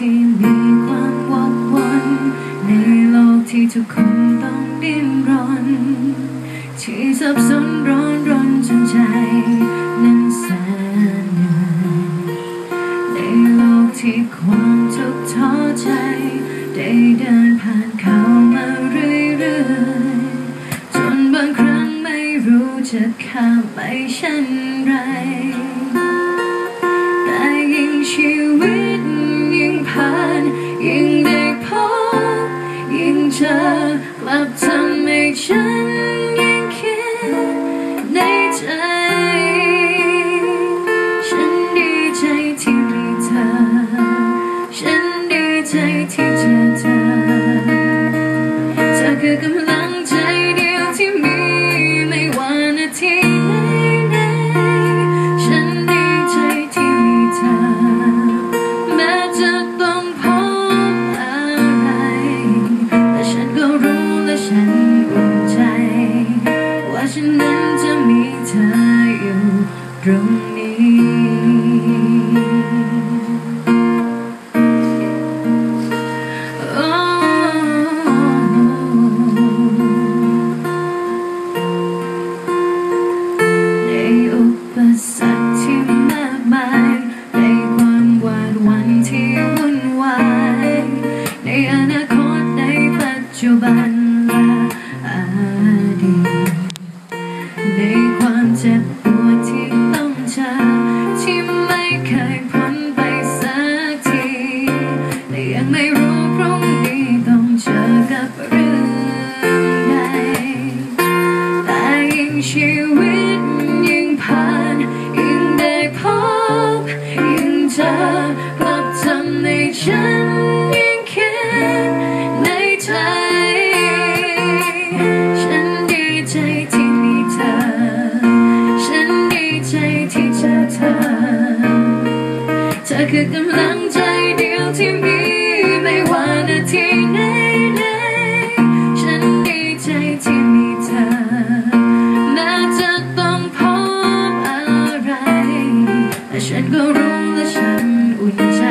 ที่มีความหวังวันในโลกที่ทุกคนต้องดิ้นรนที่สับสนร้อนรนจนใจนั้นแสนเหนื่อยในโลกที่ความทุกข์ท้อใจได้เดินผ่านเขามาเรื่อยๆจนบางครั้งไม่รู้จะข้ามไปเช่นไรแต่ยิ่งชีวิต ผ่านยิ่งได้พบยิ่งเจอกลับทำให้ฉัน เจ็บปวดที่ต้องเจอที่ไม่เคยพ้นไปสักทีแต่ยังไม่รู้พรุ่งนี้ต้องเจอกับเรื่องใดแต่ยิ่งชีวิต คือกำลังใจเดียวที่มีไม่ว่านาทีไหนไหนๆฉันดีใจที่มีเธอแม้จะต้องพบอะไร แต่ฉันก็รู้และฉันอุ่นใจ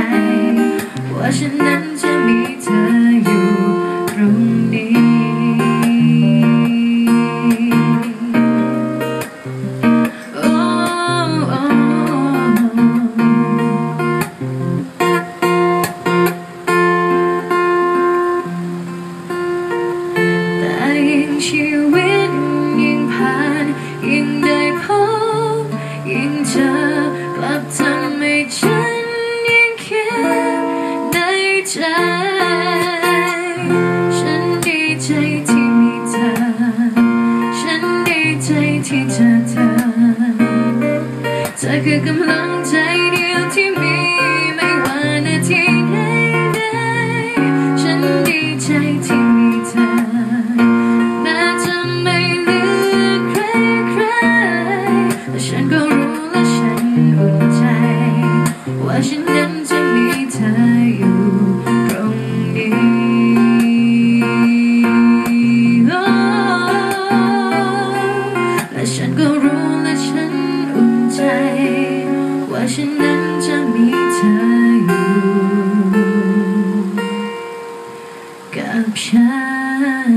ว่าฉัน ชีวิตยิ่งผ่านยิ่งได้พบยิ่งเจอกลับทำให้ฉันยิ่งคิดในใจฉันดีใจที่มีเธอฉันดีใจที่เจอเธอเธอคือกำลังใจเดียวากฉันนั้นจะมีเธออยู่กับฉัน